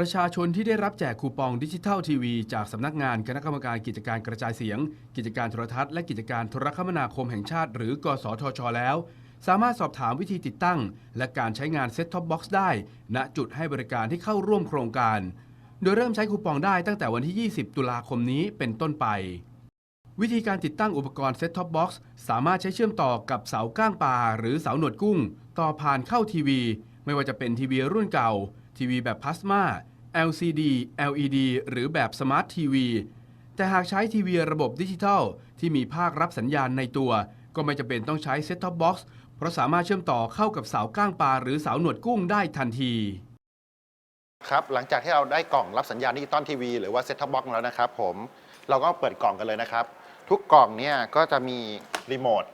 ประชาชนที่ได้รับแจกคูปองดิจิทัลทีวีจากสำนักงานคณะกรรมการกิจการกระจายเสียง กิจการโทรทัศน์และกิจการโทรคมนาคมแห่งชาติ หรือกสทช แล้ว สามารถสอบถามวิธีติดตั้ง และการใช้งานเซ็ตท็อปบ็อกซ์ได้ ณจุดให้บริการที่เข้าร่วมโครงการ โดยเริ่มใช้คูปองได้ตั้งแต่วันที่ 20 ตุลาคมนี้เป็นต้นไป วิธีการติดตั้งอุปกรณ์เซ็ตท็อปบ็อกซ์สามารถใช้เชื่อมต่อกับเสาก้างปลาหรือเสาหนวดกุ้ง ต่อผ่านเข้าทีวี ไม่ว่าจะเป็นทีวีรุ่นเก่า ทีวีแบบพลาสมา LCD LED หรือแบบสมาร์ททีวีแต่หากใช้ทีวีระบบดิจิทัล ที่มีภาครับสัญญาณในตัว ก็ไม่จำเป็นต้องใช้เซ็ตท็อปบ็อกซ์เพราะสามารถเชื่อมต่อเข้ากับเสาก้างปลาหรือเสาหนวดกุ้งได้ทันทีครับหลังจากที่เราได้กล่องรับสัญญาณดิจิตอลทีวีหรือว่าเซ็ตท็อปบ็อกซ์แล้วนะครับผมเราก็เปิดกล่องกันเลยนะครับ ทุกกล่องเนี่ยก็จะมีรีโมท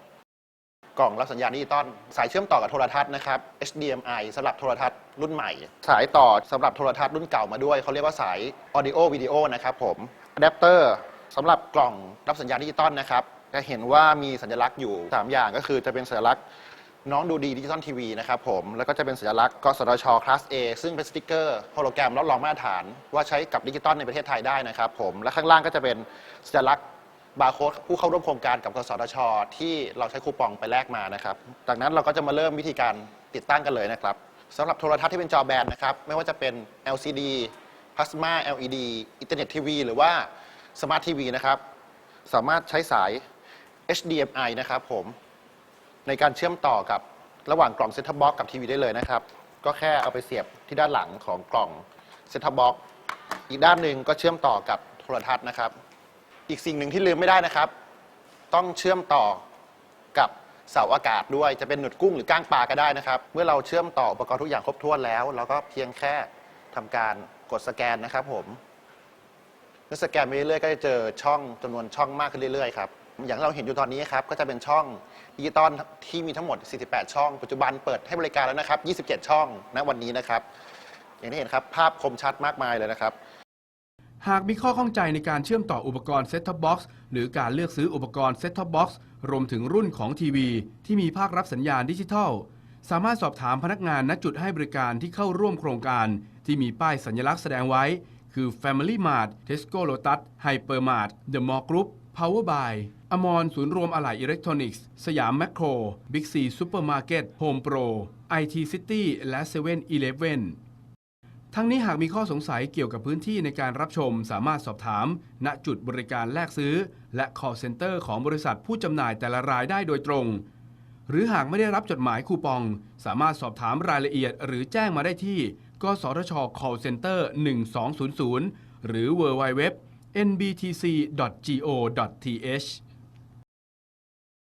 กล่องรับสัญญาณดิจิตอลสายเชื่อมต่อกับโทรทัศน์นะครับ HDMI สำหรับโทรทัศน์รุ่นใหม่ สายต่อสำหรับโทรทัศน์รุ่นเก่ามาด้วย เขาเรียกว่าสาย Audio Video นะครับผมอะแดปเตอร์สำหรับกล่องรับสัญญาณดิจิตอลนะครับจะเห็นว่ามีสัญลักษณ์อยู่ 3 อย่างก็คือจะเป็นสัญลักษณ์น้องดูดีดิจิตอลทีวีนะครับผมแล้วก็จะเป็นสัญลักษณ์กสทชคลาส A ซึ่งเป็นสติกเกอร์โฮโลแกรมรับรองมาตรฐาน ว่าใช้กับดิจิตอลในประเทศไทยได้นะครับผมและข้างล่างก็จะเป็นสัญลักษณ์ บาร์โค้ดผู้เข้าร่วมโครงการกับกสทช ที่เราใช้คูปองไปแลกมานะครับจากนั้นเราก็จะมาเริ่มวิธีการติดตั้งกันเลยนะครับสำหรับโทรทัศน์ที่เป็นจอแบนนะครับไม่ว่าจะเป็น LCD Plasma LED อินเทอร์เน็ตทีวีหรือว่าสมาร์ททีวีนะครับสามารถใช้สาย HDMI นะครับผมในการเชื่อมต่อกับระหว่างกล่องเซ็ตท็อปบ็อกกับทีวีได้เลยนะครับ ก็แค่เอาไปเสียบที่ด้านหลังของกล่องเซ็ตท็อปบ็อกอีกด้านหนึ่งก็เชื่อมต่อกับโทรทัศน์นะครับ อีกสิ่งหนึ่งที่ลืมไม่ได้นะครับ ต้องเชื่อมต่อกับเสาอากาศด้วยจะเป็นหนุดกุ้งหรือก้างปลาก็ได้นะครับ เมื่อเราเชื่อมต่ออุปกรณ์ทุกอย่างครบถ้วนแล้วเราก็เพียงแค่ทำการกดสแกนนะครับผมเมื่อสแกนไปเรื่อยๆก็จะเจอช่องจำนวนช่องมากขึ้นเรื่อยๆครับอย่างที่เราเห็นอยู่ตอนนี้ครับก็จะเป็นช่องดิจิตอลที่มีทั้งหมด 48 ช่อง ปัจจุบันเปิดให้บริการแล้วนะครับ 27 ช่องณวันนี้นะครับ อย่างที่เห็นครับภาพคมชัดมากมายเลยนะครับ หากมีข้อข้องใจในการเชื่อมต่ออุปกรณ์ Set Top Box หรือการเลือกซื้ออุปกรณ์ Set Top Box รวมถึงรุ่นของทีวี ที่มีภาครับสัญญาณดิจิทัล สามารถสอบถามพนักงานณจุดให้บริการที่เข้าร่วมโครงการ ที่มีป้ายสัญลักษณ์แสดงไว้ คือ Family Mart Tesco Lotus Hypermart The Mall Group Power by อมรศูนย์รวมอะไหล่อิเล็กทรอนิกส์ สยามแมคโคร Big C Supermarket Home Pro IT City และ7 e เ e ่ e อีเลฟเว่ ทั้งนี้หากมีข้อสงสัยเกี่ยวกับพื้นที่ในการรับชม สามารถสอบถาม ณจุดบริการแลกซื้อ และ call center ของบริษัทผู้จำหน่ายแต่ละรายได้โดยตรง หรือหากไม่ได้รับจดหมายคูปอง สามารถสอบถามรายละเอียด หรือแจ้งมาได้ที่ กสทช call center 1200 หรือ www nbtc.go.th